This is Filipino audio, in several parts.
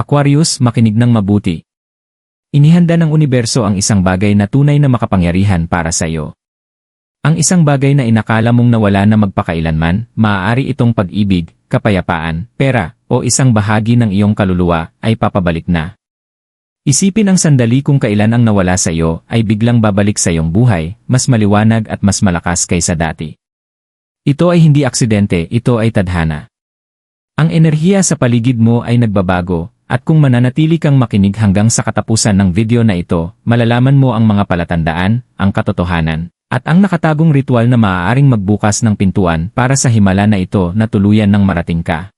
Aquarius, makinig ng mabuti. Inihanda ng universo ang isang bagay na tunay na makapangyarihan para sa iyo. Ang isang bagay na inakala mong nawala na magpakailanman, maaari itong pag-ibig, kapayapaan, pera, o isang bahagi ng iyong kaluluwa ay papabalik na. Isipin ang sandali kung kailan ang nawala sa iyo ay biglang babalik sa iyong buhay, mas maliwanag at mas malakas kaysa dati. Ito ay hindi aksidente, ito ay tadhana. Ang enerhiya sa paligid mo ay nagbabago, at kung mananatili kang makinig hanggang sa katapusan ng video na ito, malalaman mo ang mga palatandaan, ang katotohanan, at ang nakatagong ritual na maaaring magbukas ng pintuan para sa himala na ito na tuluyan ng marating ka.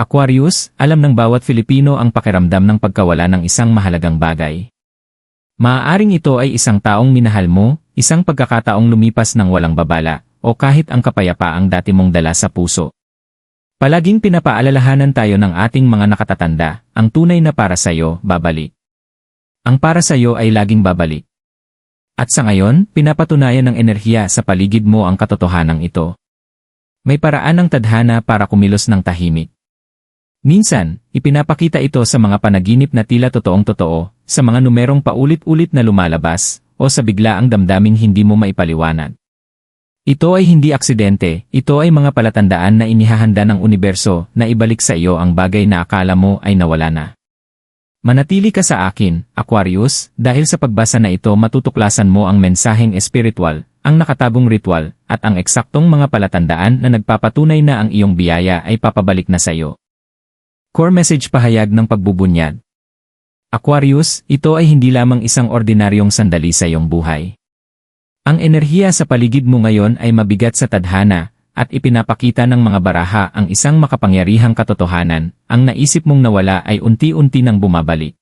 Aquarius, alam ng bawat Filipino ang pakiramdam ng pagkawala ng isang mahalagang bagay. Maaaring ito ay isang taong minahal mo, isang pagkakataong lumipas ng walang babala, o kahit ang kapayapaang dati mong dala sa puso. Palaging pinapaalalahanan tayo ng ating mga nakatatanda, ang tunay na para sa'yo, babalik. Ang para sa'yo ay laging babalik. At sa ngayon, pinapatunayan ng enerhiya sa paligid mo ang katotohanan ito. May paraan ng tadhana para kumilos ng tahimik. Minsan, ipinapakita ito sa mga panaginip na tila totoong totoo, sa mga numerong paulit-ulit na lumalabas, o sa biglaang damdaming hindi mo maipaliwanag. Ito ay hindi aksidente, ito ay mga palatandaan na inihahanda ng universo na ibalik sa iyo ang bagay na akala mo ay nawala na. Manatili ka sa akin, Aquarius, dahil sa pagbasa na ito matutuklasan mo ang mensaheng espiritual, ang nakatagong ritual, at ang eksaktong mga palatandaan na nagpapatunay na ang iyong biyaya ay papabalik na sa iyo. Core message pahayag ng pagbubunyad. Aquarius, ito ay hindi lamang isang ordinaryong sandali sa iyong buhay. Ang enerhiya sa paligid mo ngayon ay mabigat sa tadhana, at ipinapakita ng mga baraha ang isang makapangyarihang katotohanan, ang naisip mong nawala ay unti-unti nang bumabalik.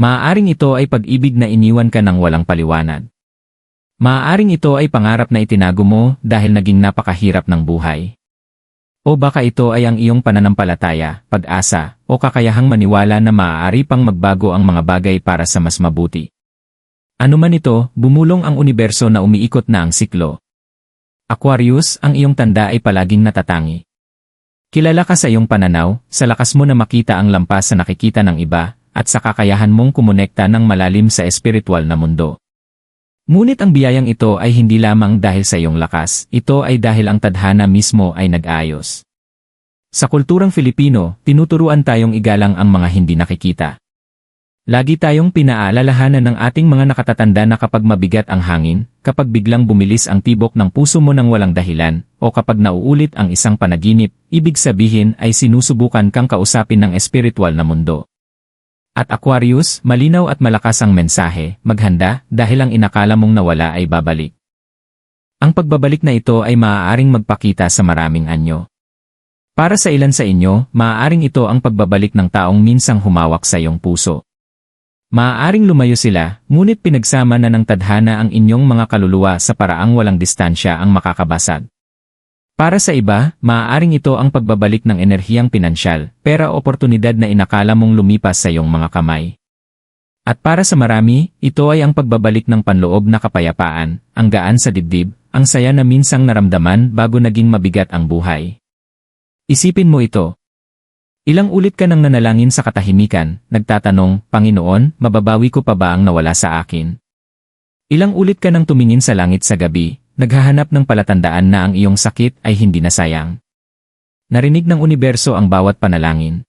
Maaaring ito ay pag-ibig na iniwan ka ng walang paliwanag. Maaaring ito ay pangarap na itinago mo dahil naging napakahirap ng buhay. O baka ito ay ang iyong pananampalataya, pag-asa, o kakayahang maniwala na maaari pang magbago ang mga bagay para sa mas mabuti. Ano man ito, bumulong ang universo na umiikot na ang siklo. Aquarius, ang iyong tanda ay palaging natatangi. Kilala ka sa iyong pananaw, sa lakas mo na makita ang lampas sa nakikita ng iba, at sa kakayahan mong kumonekta ng malalim sa espiritual na mundo. Ngunit ang biyayang ito ay hindi lamang dahil sa iyong lakas, ito ay dahil ang tadhana mismo ay nag-ayos. Sa kulturang Filipino, tinuturuan tayong igalang ang mga hindi nakikita. Lagi tayong pinaalalahanan ng ating mga nakatatanda na kapag mabigat ang hangin, kapag biglang bumilis ang tibok ng puso mo ng walang dahilan, o kapag nauulit ang isang panaginip, ibig sabihin ay sinusubukan kang kausapin ng espiritual na mundo. At Aquarius, malinaw at malakas ang mensahe, maghanda, dahil ang inakala mong nawala ay babalik. Ang pagbabalik na ito ay maaaring magpakita sa maraming anyo. Para sa ilan sa inyo, maaaring ito ang pagbabalik ng taong minsang humawak sa iyong puso. Maaaring lumayo sila, ngunit pinagsama na ng tadhana ang inyong mga kaluluwa sa paraang walang distansya ang makakabasag. Para sa iba, maaaring ito ang pagbabalik ng enerhiyang pinansyal, pera oportunidad na inakala mong lumipas sa iyong mga kamay. At para sa marami, ito ay ang pagbabalik ng panloob na kapayapaan, ang gaan sa dibdib, ang saya na minsang naramdaman bago naging mabigat ang buhay. Isipin mo ito. Ilang ulit ka nang nanalangin sa katahimikan, nagtatanong, Panginoon, mababawi ko pa ba ang nawala sa akin? Ilang ulit ka nang tumingin sa langit sa gabi, naghahanap ng palatandaan na ang iyong sakit ay hindi na sayang. Narinig ng universo ang bawat panalangin.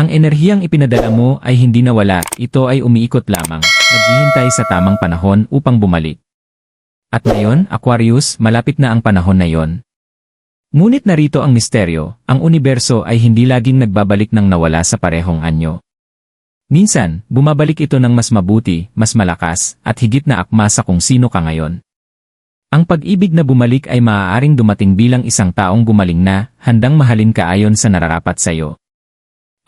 Ang enerhiyang ipinadala mo ay hindi nawala, ito ay umiikot lamang, naghihintay sa tamang panahon upang bumalik. At ngayon, Aquarius, malapit na ang panahon na yon. Ngunit narito ang misteryo, ang universo ay hindi laging nagbabalik ng nawala sa parehong anyo. Minsan, bumabalik ito ng mas mabuti, mas malakas, at higit na akma sa kung sino ka ngayon. Ang pag-ibig na bumalik ay maaaring dumating bilang isang taong gumaling na, handang mahalin ka ayon sa nararapat sa iyo.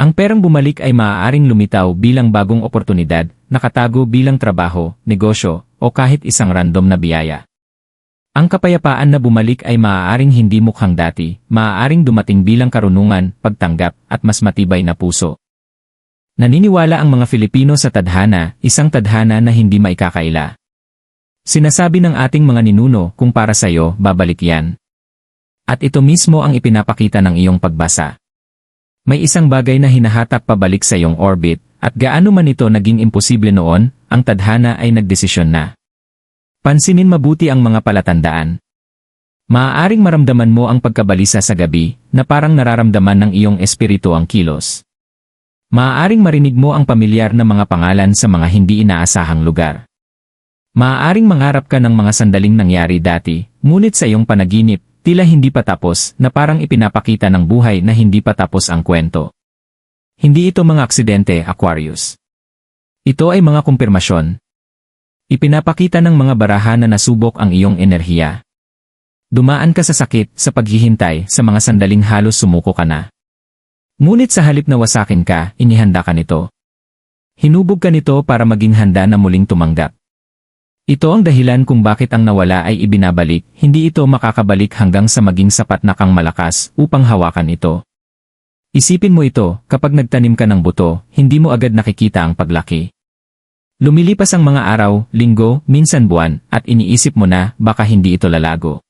Ang perang bumalik ay maaaring lumitaw bilang bagong oportunidad, nakatago bilang trabaho, negosyo, o kahit isang random na biyaya. Ang kapayapaan na bumalik ay maaaring hindi mukhang dati, maaaring dumating bilang karunungan, pagtanggap, at mas matibay na puso. Naniniwala ang mga Filipino sa tadhana, isang tadhana na hindi maikakaila. Sinasabi ng ating mga ninuno kung para sa iyo, babalik yan. At ito mismo ang ipinapakita ng iyong pagbasa. May isang bagay na hinahatak pabalik sa iyong orbit, at gaano man ito naging imposible noon, ang tadhana ay nagdesisyon na. Pansinin mabuti ang mga palatandaan. Maaaring maramdaman mo ang pagkabalisa sa gabi, na parang nararamdaman ng iyong espiritu ang kilos. Maaaring marinig mo ang pamilyar na mga pangalan sa mga hindi inaasahang lugar. Maaaring mangarap ka ng mga sandaling nangyari dati, ngunit sa iyong panaginip, tila hindi pa tapos na parang ipinapakita ng buhay na hindi pa tapos ang kwento. Hindi ito mga aksidente, Aquarius. Ito ay mga kumpirmasyon. Ipinapakita ng mga baraha na nasubok ang iyong enerhiya. Dumaan ka sa sakit sa paghihintay sa mga sandaling halos sumuko ka na. Ngunit sa halip na wasakin ka, inihanda ka nito. Hinubog ka nito para maging handa na muling tumanggap. Ito ang dahilan kung bakit ang nawala ay ibinabalik, hindi ito makakabalik hanggang sa maging sapat na kang malakas upang hawakan ito. Isipin mo ito, kapag nagtanim ka ng buto, hindi mo agad nakikita ang paglaki. Lumilipas ang mga araw, linggo, minsan buwan, at iniisip mo na baka hindi ito lalago.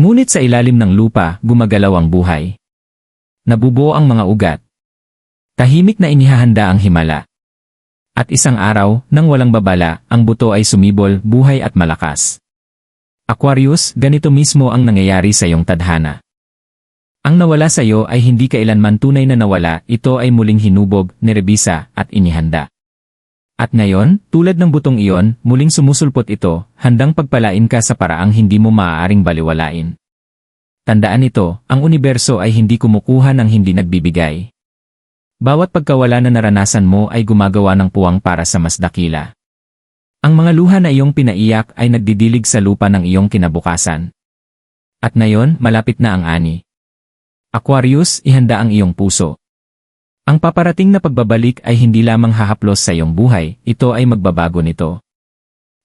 Ngunit sa ilalim ng lupa, gumagalaw ang buhay. Nabubuo ang mga ugat. Tahimik na inihahanda ang himala. At isang araw, nang walang babala, ang buto ay sumibol, buhay at malakas. Aquarius, ganito mismo ang nangyayari sa iyong tadhana. Ang nawala sa iyo ay hindi kailanman tunay na nawala, ito ay muling hinubog, nirebisa, at inihanda. At ngayon, tulad ng butong iyon, muling sumusulpot ito, handang pagpalain ka sa paraang hindi mo maaaring baliwalain. Tandaan ito, ang universo ay hindi kumukuha ng hindi nagbibigay. Bawat pagkawala na naranasan mo ay gumagawa ng puwang para sa mas dakila. Ang mga luha na iyong pinaiyak ay nagdidilig sa lupa ng iyong kinabukasan. At ngayon, malapit na ang ani. Aquarius, ihanda ang iyong puso. Ang paparating na pagbabalik ay hindi lamang hahaplos sa iyong buhay, ito ay magbabago nito.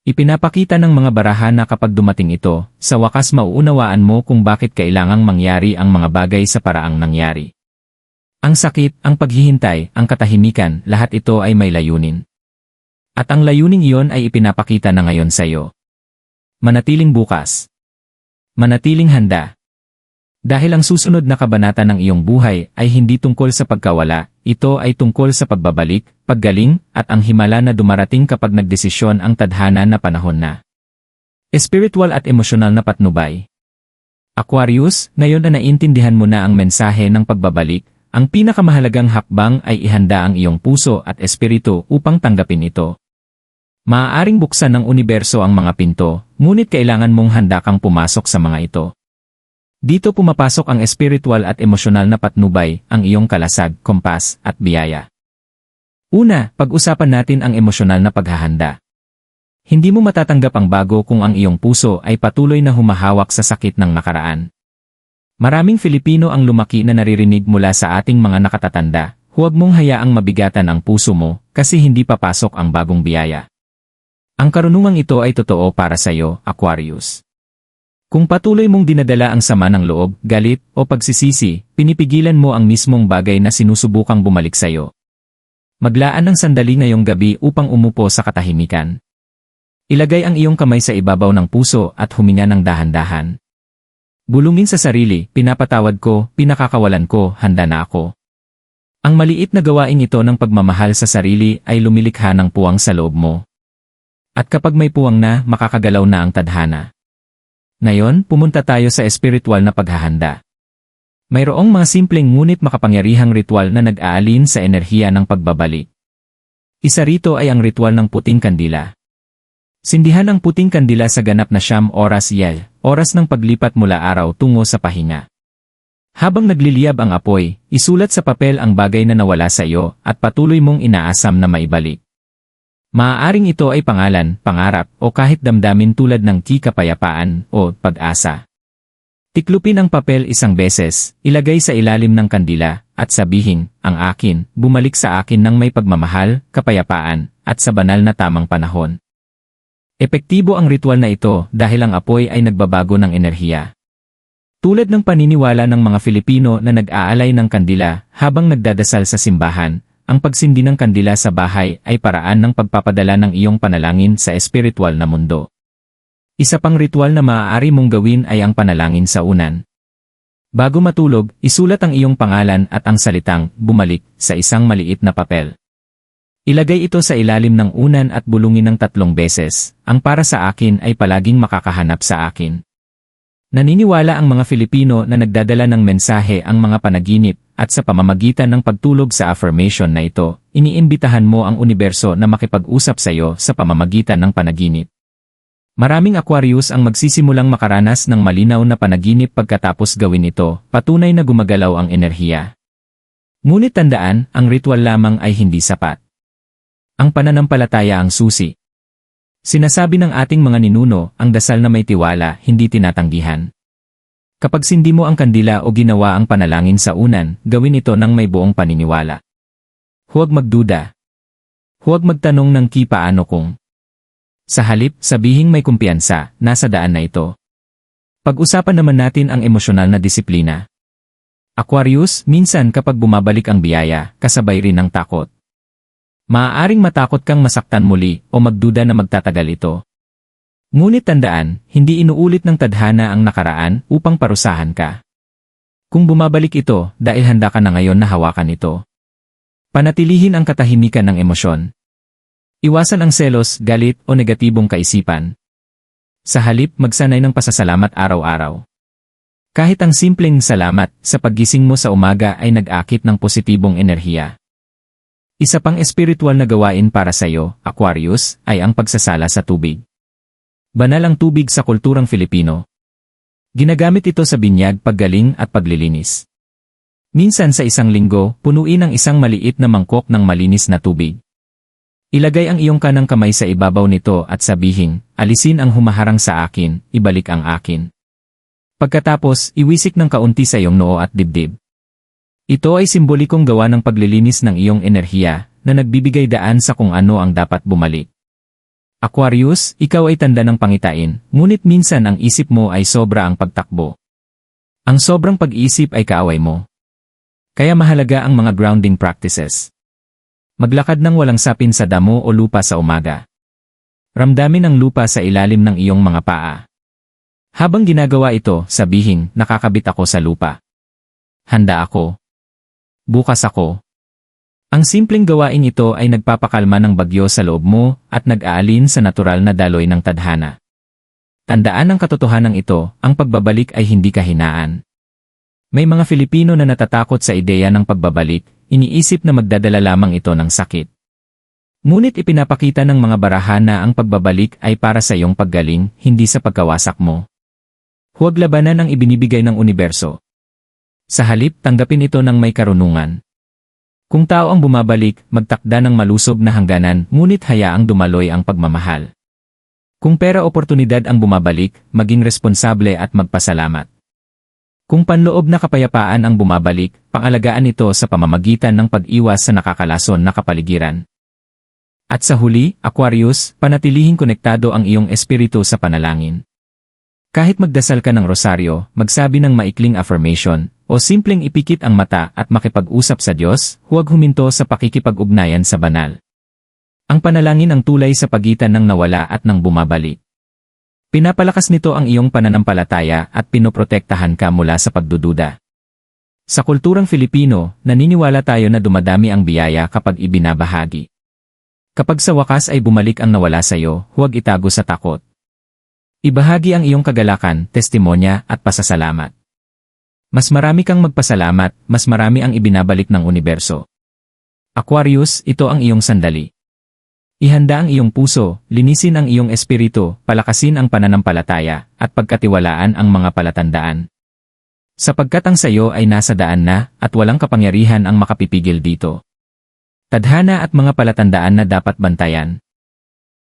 Ipinapakita ng mga baraha na kapag dumating ito, sa wakas mauunawaan mo kung bakit kailangang mangyari ang mga bagay sa paraang nangyari. Ang sakit, ang paghihintay, ang katahimikan, lahat ito ay may layunin. At ang layuning iyon ay ipinapakita na ngayon sa iyo. Manatiling bukas. Manatiling handa. Dahil ang susunod na kabanata ng iyong buhay ay hindi tungkol sa pagkawala, ito ay tungkol sa pagbabalik, paggaling, at ang himala na dumarating kapag nagdesisyon ang tadhana na panahon na. Espiritual at emosyonal na patnubay. Aquarius, ngayon na naintindihan mo na ang mensahe ng pagbabalik, ang pinakamahalagang hakbang ay ihanda ang iyong puso at espiritu upang tanggapin ito. Maaaring buksan ng universo ang mga pinto, ngunit kailangan mong handa kang pumasok sa mga ito. Dito pumapasok ang espiritual at emosyonal na patnubay, ang iyong kalasag, kompas, at biyaya. Una, pag-usapan natin ang emosyonal na paghahanda. Hindi mo matatanggap ang bago kung ang iyong puso ay patuloy na humahawak sa sakit ng nakaraan. Maraming Filipino ang lumaki na naririnig mula sa ating mga nakatatanda, huwag mong hayaang mabigatan ang puso mo kasi hindi papasok ang bagong biyaya. Ang karunungang ito ay totoo para sa iyo, Aquarius. Kung patuloy mong dinadala ang sama ng loob, galit, o pagsisisi, pinipigilan mo ang mismong bagay na sinusubukang bumalik sa iyo. Maglaan ng sandali ngayong gabi upang umupo sa katahimikan. Ilagay ang iyong kamay sa ibabaw ng puso at huminga ng dahan-dahan. Bulungin sa sarili, pinapatawad ko, pinakakawalan ko, handa na ako. Ang maliit na gawain ito ng pagmamahal sa sarili ay lumilikha ng puwang sa loob mo. At kapag may puwang na, makakagalaw na ang tadhana. Ngayon, pumunta tayo sa espiritual na paghahanda. Mayroong mga simpleng ngunit makapangyarihang ritual na nag-aalin sa enerhiya ng pagbabalik. Isa rito ay ang ritual ng puting kandila. Sindihan ang puting kandila sa ganap na siyam oras yel, oras ng paglipat mula araw tungo sa pahinga. Habang nagliliyab ang apoy, isulat sa papel ang bagay na nawala sa iyo at patuloy mong inaasam na maibalik. Maaaring ito ay pangalan, pangarap, o kahit damdamin tulad ng kikapayapaan o pag-asa. Tiklupin ang papel isang beses, ilagay sa ilalim ng kandila, at sabihin, ang akin, bumalik sa akin ng may pagmamahal, kapayapaan, at sa banal na tamang panahon. Epektibo ang ritual na ito dahil ang apoy ay nagbabago ng enerhiya. Tulad ng paniniwala ng mga Filipino na nag-aalay ng kandila habang nagdadasal sa simbahan, ang pagsindi ng kandila sa bahay ay paraan ng pagpapadala ng iyong panalangin sa espiritual na mundo. Isa pang ritual na maaari mong gawin ay ang panalangin sa unan. Bago matulog, isulat ang iyong pangalan at ang salitang bumalik sa isang maliit na papel. Ilagay ito sa ilalim ng unan at bulungin ng tatlong beses. Ang para sa akin ay palaging makakahanap sa akin. Naniniwala ang mga Filipino na nagdadala ng mensahe ang mga panaginip at sa pamamagitan ng pagtulog sa affirmation na ito, iniimbitahan mo ang universo na makipag-usap sa iyo sa pamamagitan ng panaginip. Maraming Aquarius ang magsisimulang makaranas ng malinaw na panaginip pagkatapos gawin ito, patunay na gumagalaw ang enerhiya. Ngunit tandaan, ang ritual lamang ay hindi sapat. Ang pananampalataya ang susi. Sinasabi ng ating mga ninuno, ang dasal na may tiwala, hindi tinatanggihan. Kapag sindi mo ang kandila o ginawa ang panalangin sa unan, gawin ito ng may buong paniniwala. Huwag magduda. Huwag magtanong ng ki paano kung. Sa halip, sabihing may kumpiyansa, nasa daan na ito. Pag-usapan naman natin ang emosyonal na disiplina. Aquarius, minsan kapag bumabalik ang biyaya, kasabay rin ng takot. Maaaring matakot kang masaktan muli o magduda na magtatagal ito. Ngunit tandaan, hindi inuulit ng tadhana ang nakaraan upang parusahan ka. Kung bumabalik ito, dahil handa ka na ngayon na hawakan ito. Panatilihin ang katahimikan ng emosyon. Iwasan ang selos, galit o negatibong kaisipan. Sa halip, magsanay ng pasasalamat araw-araw. Kahit ang simpleng salamat sa paggising mo sa umaga ay nag-akit ng positibong enerhiya. Isa pang espiritual na gawain para sa iyo, Aquarius, ay ang pagsasala sa tubig. Banal ang tubig sa kulturang Filipino. Ginagamit ito sa binyag, paggaling at paglilinis. Minsan sa isang linggo, punuin ang isang maliit na mangkok ng malinis na tubig. Ilagay ang iyong kanang kamay sa ibabaw nito at sabihin, alisin ang humaharang sa akin, ibalik ang akin. Pagkatapos, iwisik ng kaunti sa iyong noo at dibdib. Ito ay simbolikong gawa ng paglilinis ng iyong enerhiya na nagbibigay daan sa kung ano ang dapat bumalik. Aquarius, ikaw ay tanda ng pangitain, ngunit minsan ang isip mo ay sobra ang pagtakbo. Ang sobrang pag-iisip ay kaaway mo. Kaya mahalaga ang mga grounding practices. Maglakad ng walang sapin sa damo o lupa sa umaga. Ramdamin ang lupa sa ilalim ng iyong mga paa. Habang ginagawa ito, sabihin, nakakabit ako sa lupa. Handa ako. Bukas ako. Ang simpleng gawain ito ay nagpapakalma ng bagyo sa loob mo at nag-aalin sa natural na daloy ng tadhana. Tandaan ang katotohanan ito, ang pagbabalik ay hindi kahinaan. May mga Filipino na natatakot sa ideya ng pagbabalik, iniisip na magdadala lamang ito ng sakit. Ngunit ipinapakita ng mga baraha na ang pagbabalik ay para sa iyong paggaling, hindi sa pagkawasak mo. Huwag labanan ang ibinibigay ng universo. Sa halip, tanggapin ito ng may karunungan. Kung tao ang bumabalik, magtakda ng malusob na hangganan, ngunit hayaang dumaloy ang pagmamahal. Kung pera oportunidad ang bumabalik, maging responsable at magpasalamat. Kung panloob na kapayapaan ang bumabalik, pangalagaan ito sa pamamagitan ng pag-iwas sa nakakalason na kapaligiran. At sa huli, Aquarius, panatilihin konektado ang iyong espiritu sa panalangin. Kahit magdasal ka ng rosaryo, magsabi ng maikling affirmation, o simpleng ipikit ang mata at makipag-usap sa Diyos, huwag huminto sa pakikipag-ugnayan sa banal. Ang panalangin ang tulay sa pagitan ng nawala at ng bumabalik. Pinapalakas nito ang iyong pananampalataya at pinoprotektahan ka mula sa pagdududa. Sa kulturang Filipino, naniniwala tayo na dumadami ang biyaya kapag ibinabahagi. Kapag sa wakas ay bumalik ang nawala sa iyo, huwag itago sa takot. Ibahagi ang iyong kagalakan, testimonya at pasasalamat. Mas marami kang magpasalamat, mas marami ang ibinabalik ng universo. Aquarius, ito ang iyong sandali. Ihanda ang iyong puso, linisin ang iyong espiritu, palakasin ang pananampalataya, at pagkatiwalaan ang mga palatandaan. Sapagkat ang sayo ay nasa daan na, at walang kapangyarihan ang makapipigil dito. Tadhana at mga palatandaan na dapat bantayan.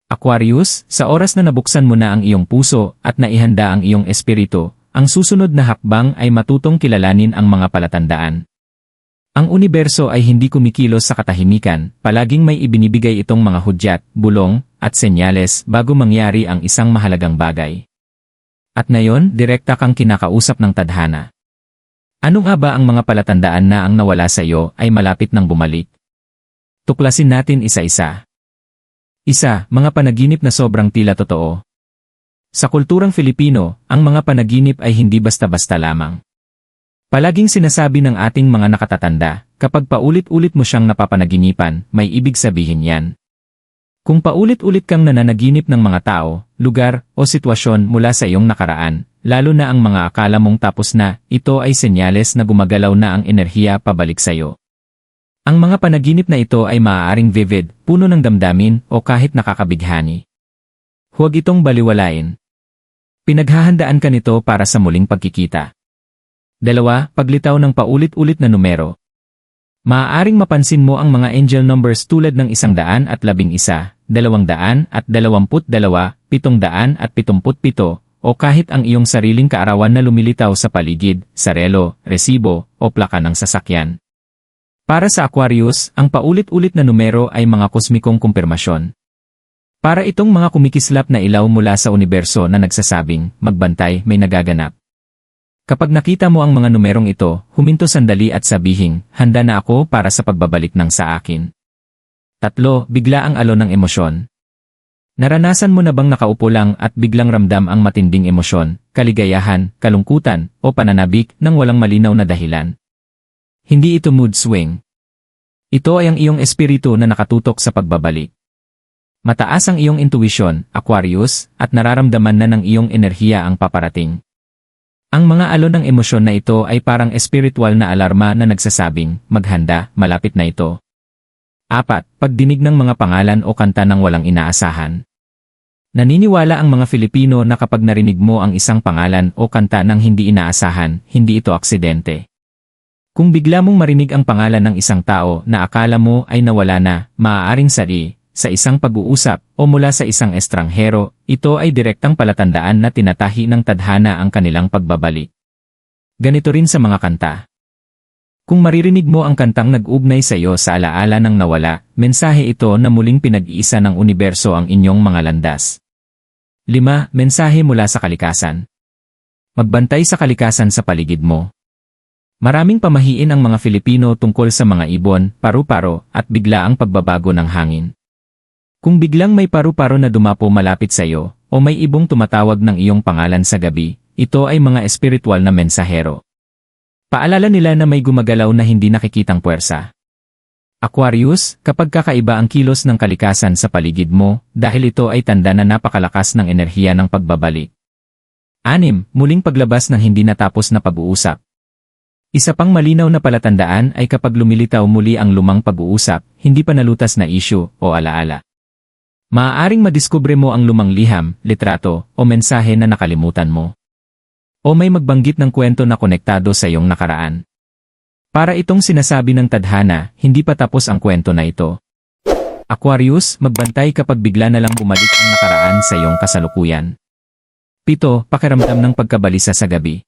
Aquarius, sa oras na nabuksan mo na ang iyong puso at naihanda ang iyong espiritu, ang susunod na hakbang ay matutong kilalanin ang mga palatandaan. Ang universo ay hindi kumikilos sa katahimikan, palaging may ibinibigay itong mga hudyat, bulong, at senyales bago mangyari ang isang mahalagang bagay. At ngayon, direkta kang kinakausap ng tadhana. Ano nga ba ang mga palatandaan na ang nawala sa iyo ay malapit nang bumalik? Tuklasin natin isa-isa. Isa, mga panaginip na sobrang tila totoo. Sa kulturang Filipino, ang mga panaginip ay hindi basta-basta lamang. Palaging sinasabi ng ating mga nakatatanda, kapag paulit-ulit mo siyang napapanaginipan, may ibig sabihin yan. Kung paulit-ulit kang nananaginip ng mga tao, lugar, o sitwasyon mula sa iyong nakaraan, lalo na ang mga akala mong tapos na, ito ay senyales na gumagalaw na ang enerhiya pabalik sa iyo. Ang mga panaginip na ito ay maaaring vivid, puno ng damdamin, o kahit nakakabighani. Huwag itong baliwalain. Pinaghahandaan ka nito para sa muling pagkikita. Dalawa, paglitaw ng paulit-ulit na numero. Maaaring mapansin mo ang mga angel numbers tulad ng isang daan at labing isa, dalawang daan at dalawamput dalawa, pitong daan at pitumput pito, o kahit ang iyong sariling kaarawan na lumilitaw sa paligid, sa relo, resibo, o plaka ng sasakyan. Para sa Aquarius, ang paulit-ulit na numero ay mga kosmikong kumpirmasyon. Para itong mga kumikislap na ilaw mula sa universo na nagsasabing, magbantay, may nagaganap. Kapag nakita mo ang mga numerong ito, huminto sandali at sabihing, handa na ako para sa pagbabalik ng sa akin. Tatlo, bigla ang alon ng emosyon. Naranasan mo na bang nakaupo lang at biglang ramdam ang matinding emosyon, kaligayahan, kalungkutan, o pananabik nang walang malinaw na dahilan? Hindi ito mood swing. Ito ay ang iyong espiritu na nakatutok sa pagbabalik. Mataas ang iyong intuition, Aquarius, at nararamdaman na ng iyong enerhiya ang paparating. Ang mga alon ng emosyon na ito ay parang espiritual na alarma na nagsasabing, maghanda, malapit na ito. Apat, pagdinig ng mga pangalan o kanta ng walang inaasahan. Naniniwala ang mga Filipino na kapag narinig mo ang isang pangalan o kanta ng hindi inaasahan, hindi ito aksidente. Kung bigla mong marinig ang pangalan ng isang tao na akala mo ay nawala na, maaaring sari, sa isang pag-uusap o mula sa isang estranghero, ito ay direktang palatandaan na tinatahi ng tadhana ang kanilang pagbabalik. Ganito rin sa mga kanta. Kung maririnig mo ang kantang nag-ugnay sa iyo sa alaala ng nawala, mensahe ito na muling pinag-iisa ng universo ang inyong mga landas. 5. Mensahe mula sa kalikasan. Magbantay sa kalikasan sa paligid mo. Maraming pamahiin ang mga Filipino tungkol sa mga ibon, paru-paro, at bigla ang pagbabago ng hangin. Kung biglang may paru-paro na dumapo malapit sa iyo, o may ibong tumatawag ng iyong pangalan sa gabi, ito ay mga espiritual na mensahero. Paalala nila na may gumagalaw na hindi nakikitang puwersa. Aquarius, kapag kakaiba ang kilos ng kalikasan sa paligid mo, dahil ito ay tanda na napakalakas ng enerhiya ng pagbabalik. 6. Muling paglabas ng hindi natapos na pag-uusap. Isa pang malinaw na palatandaan ay kapag lumilitaw muli ang lumang pag-uusap, hindi pa nalutas na issue o alaala. Maaaring madiskubre mo ang lumang liham, litrato, o mensahe na nakalimutan mo. O may magbanggit ng kwento na konektado sa iyong nakaraan. Para itong sinasabi ng tadhana, hindi pa tapos ang kwento na ito. Aquarius, magbantay kapag bigla na lang bumalik ang nakaraan sa iyong kasalukuyan. Pito, pakiramdam ng pagkabalisa sa gabi.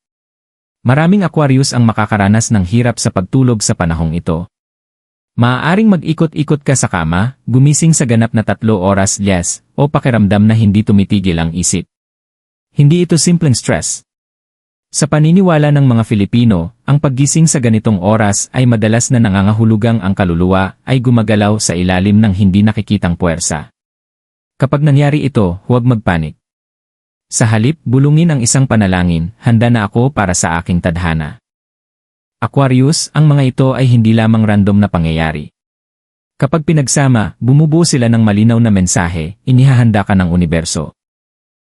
Maraming Aquarius ang makakaranas ng hirap sa pagtulog sa panahong ito. Maaaring mag-ikot-ikot ka sa kama, gumising sa ganap na tatlo oras yes, o pakiramdam na hindi tumitigil ang isip. Hindi ito simpleng stress. Sa paniniwala ng mga Filipino, ang paggising sa ganitong oras ay madalas na nangangahulugang ang kaluluwa ay gumagalaw sa ilalim ng hindi nakikitang puwersa. Kapag nangyari ito, huwag magpanik. Sa halip, bulungin ang isang panalangin, handa na ako para sa aking tadhana. Aquarius, ang mga ito ay hindi lamang random na pangyayari. Kapag pinagsama, bumubuo sila ng malinaw na mensahe, inihahanda ka ng universo.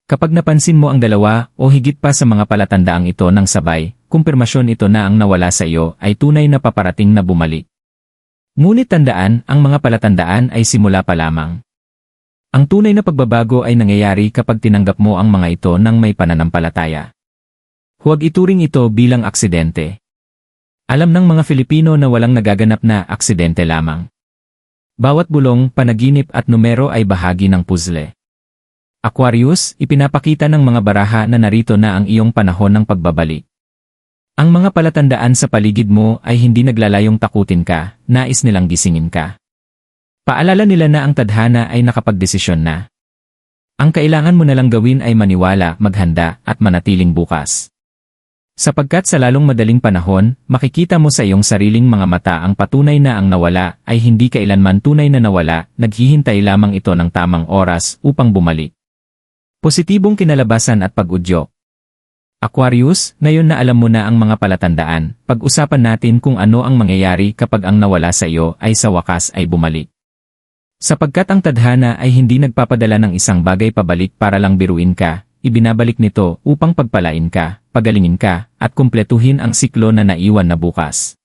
Kapag napansin mo ang dalawa o higit pa sa mga palatandaang ito ng sabay, kumpirmasyon ito na ang nawala sa iyo ay tunay na paparating na bumalik. Ngunit tandaan, ang mga palatandaan ay simula pa lamang. Ang tunay na pagbabago ay nangyayari kapag tinanggap mo ang mga ito ng may pananampalataya. Huwag ituring ito bilang aksidente. Alam ng mga Filipino na walang nagaganap na aksidente lamang. Bawat bulong, panaginip at numero ay bahagi ng puzzle. Aquarius, ipinapakita ng mga baraha na narito na ang iyong panahon ng pagbabalik. Ang mga palatandaan sa paligid mo ay hindi naglalayong takutin ka, nais nilang gisingin ka. Paalala nila na ang tadhana ay nakapagdesisyon na. Ang kailangan mo nalang gawin ay maniwala, maghanda, at manatiling bukas. Sapagkat sa lalong madaling panahon, makikita mo sa iyong sariling mga mata ang patunay na ang nawala ay hindi kailanman tunay na nawala, naghihintay lamang ito ng tamang oras upang bumalik. Positibong kinalabasan at pag-udyok. Aquarius, ngayon na alam mo na ang mga palatandaan, pag-usapan natin kung ano ang mangyayari kapag ang nawala sa iyo ay sa wakas ay bumalik. Sapagkat ang tadhana ay hindi nagpapadala ng isang bagay pabalik para lang biruin ka, ibinabalik nito upang pagpalain ka, pagalingin ka, at kumpletuhin ang siklo na naiwan na bukas.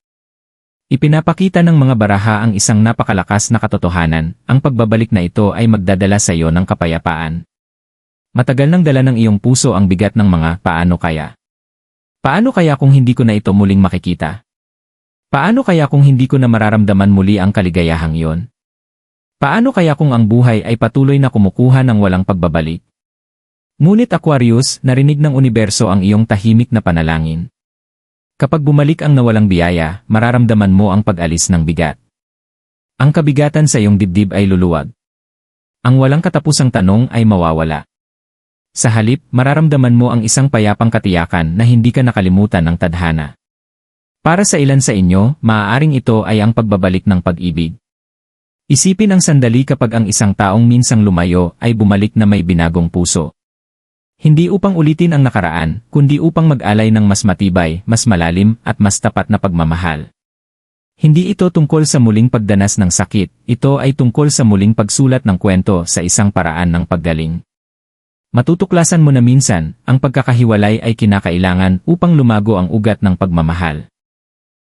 Ipinapakita ng mga baraha ang isang napakalakas na katotohanan, ang pagbabalik na ito ay magdadala sa iyo ng kapayapaan. Matagal nang dala ng iyong puso ang bigat ng mga paano kaya. Paano kaya kung hindi ko na ito muling makikita? Paano kaya kung hindi ko na mararamdaman muli ang kaligayahang iyon? Paano kaya kung ang buhay ay patuloy na kumukuha ng walang pagbabalik? Ngunit Aquarius, narinig ng universo ang iyong tahimik na panalangin. Kapag bumalik ang nawalang biyaya, mararamdaman mo ang pag-alis ng bigat. Ang kabigatan sa iyong dibdib ay luluwag. Ang walang katapusang tanong ay mawawala. Sa halip, mararamdaman mo ang isang payapang katiyakan na hindi ka nakalimutan ng tadhana. Para sa ilan sa inyo, maaaring ito ay ang pagbabalik ng pag-ibig. Isipin ang sandali kapag ang isang taong minsang lumayo ay bumalik na may binagong puso. Hindi upang ulitin ang nakaraan, kundi upang mag-alay ng mas matibay, mas malalim, at mas tapat na pagmamahal. Hindi ito tungkol sa muling pagdanas ng sakit, ito ay tungkol sa muling pagsulat ng kwento sa isang paraan ng paggaling. Matutuklasan mo na minsan, ang pagkakahiwalay ay kinakailangan upang lumago ang ugat ng pagmamahal.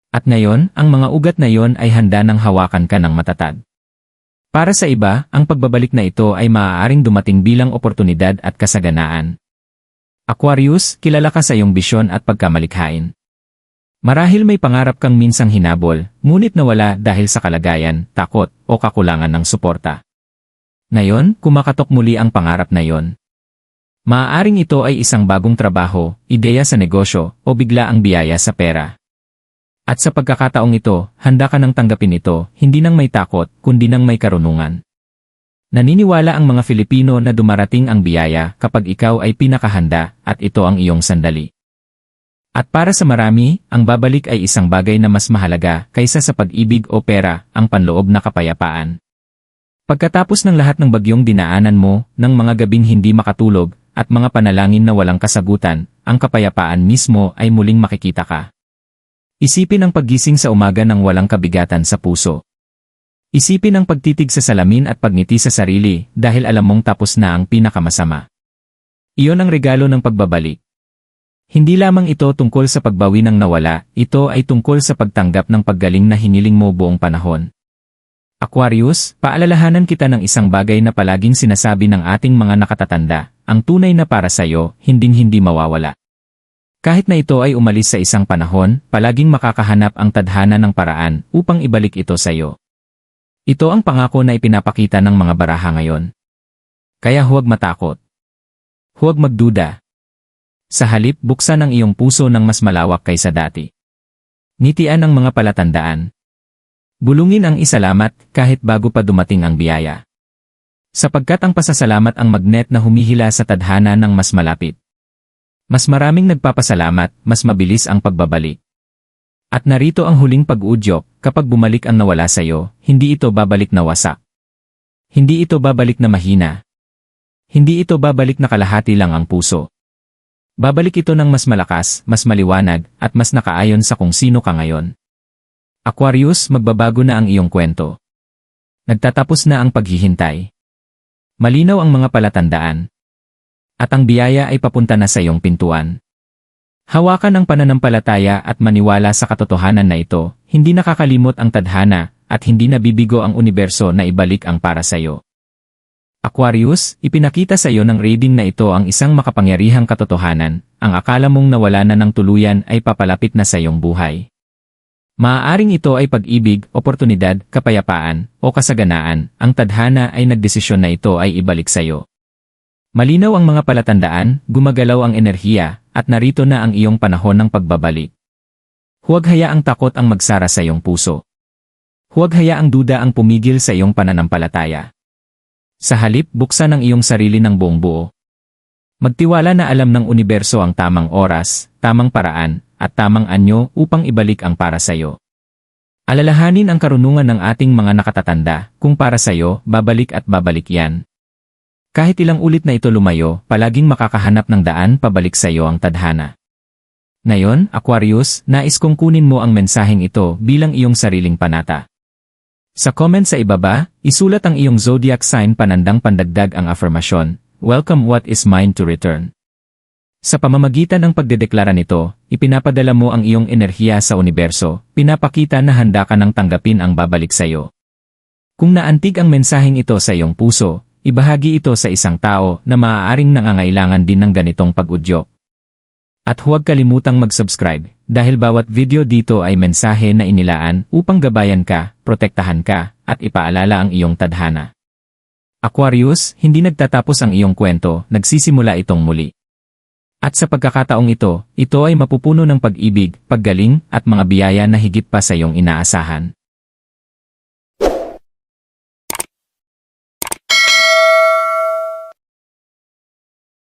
At ngayon, ang mga ugat na yon ay handa ng hawakan ka ng matatag. Para sa iba, ang pagbabalik na ito ay maaaring dumating bilang oportunidad at kasaganaan. Aquarius, kilala ka sa iyong bisyon at pagkamalikhain. Marahil may pangarap kang minsang hinabol, ngunit nawala dahil sa kalagayan, takot, o kakulangan ng suporta. Ngayon, kumakatok muli ang pangarap na yon. Maaaring ito ay isang bagong trabaho, ideya sa negosyo, o bigla ang biyaya sa pera. At sa pagkakataong ito, handa ka nang tanggapin ito, hindi nang may takot, kundi nang may karunungan. Naniniwala ang mga Filipino na dumarating ang biyaya kapag ikaw ay pinakahanda at ito ang iyong sandali. At para sa marami, ang babalik ay isang bagay na mas mahalaga kaysa sa pag-ibig o pera, ang panloob na kapayapaan. Pagkatapos ng lahat ng bagyong dinaanan mo, ng mga gabing hindi makatulog, at mga panalangin na walang kasagutan, ang kapayapaan mismo ay muling makikita ka. Isipin ang paggising sa umaga ng walang kabigatan sa puso. Isipin ang pagtitig sa salamin at pagngiti sa sarili dahil alam mong tapos na ang pinakamasama. Iyon ang regalo ng pagbabalik. Hindi lamang ito tungkol sa pagbawi ng nawala, ito ay tungkol sa pagtanggap ng paggaling na hiniling mo buong panahon. Aquarius, paalalahanan kita ng isang bagay na palaging sinasabi ng ating mga nakatatanda, ang tunay na para sa iyo, hinding-hindi mawawala. Kahit na ito ay umalis sa isang panahon, palaging makakahanap ang tadhana ng paraan upang ibalik ito sa iyo. Ito ang pangako na ipinapakita ng mga baraha ngayon. Kaya huwag matakot. Huwag magduda. Sa halip, buksan ang iyong puso ng mas malawak kaysa dati. Nitian ang mga palatandaan. Bulungin ang isalamat kahit bago pa dumating ang biyaya. Sapagkat ang pasasalamat ang magnet na humihila sa tadhana ng mas malapit. Mas maraming nagpapasalamat, mas mabilis ang pagbabalik. At narito ang huling pag-uudyok, kapag bumalik ang nawala sa iyo, hindi ito babalik na wasak. Hindi ito babalik na mahina. Hindi ito babalik na kalahati lang ang puso. Babalik ito ng mas malakas, mas maliwanag, at mas nakaayon sa kung sino ka ngayon. Aquarius, magbabago na ang iyong kwento. Nagtatapos na ang paghihintay. Malinaw ang mga palatandaan. At ang biyaya ay papunta na sa iyong pintuan. Hawakan ang pananampalataya at maniwala sa katotohanan na ito, hindi nakakalimot ang tadhana, at hindi nabibigo ang universo na ibalik ang para sa iyo. Aquarius, ipinakita sa iyo ng reading na ito ang isang makapangyarihang katotohanan, ang akala mong nawala na ng tuluyan ay papalapit na sa iyong buhay. Maaaring ito ay pag-ibig, oportunidad, kapayapaan, o kasaganaan, ang tadhana ay nagdesisyon na ito ay ibalik sa iyo. Malinaw ang mga palatandaan, gumagalaw ang enerhiya, at narito na ang iyong panahon ng pagbabalik. Huwag hayaang takot ang magsara sa iyong puso. Huwag hayaang duda ang pumigil sa iyong pananampalataya. Sa halip, buksan ang iyong sarili ng buong buo. Magtiwala na alam ng universo ang tamang oras, tamang paraan, at tamang anyo upang ibalik ang para sa iyo. Alalahanin ang karunungan ng ating mga nakatatanda, kung para sa iyo, babalik at babalik yan. Kahit ilang ulit na ito lumayo, palaging makakahanap ng daan pabalik sa iyo ang tadhana. Ngayon, Aquarius, nais kong kunin mo ang mensaheng ito bilang iyong sariling panata. Sa comment sa ibaba, isulat ang iyong zodiac sign panandang pandagdag ang affirmasyon, Welcome what is mine to return. Sa pamamagitan ng pagdedeklara nito, ipinapadala mo ang iyong enerhiya sa universo, pinapakita na handa ka ng tanggapin ang babalik sa iyo. Kung naantig ang mensaheng ito sa iyong puso, ibahagi ito sa isang tao na maaaring nangangailangan din ng ganitong pag-udyok. At huwag kalimutang mag-subscribe dahil bawat video dito ay mensahe na inilaan upang gabayan ka, protektahan ka, at ipaalala ang iyong tadhana. Aquarius, hindi nagtatapos ang iyong kwento, nagsisimula itong muli. At sa pagkakataong ito, ito ay mapupuno ng pag-ibig, paggaling, at mga biyaya na higit pa sa iyong inaasahan.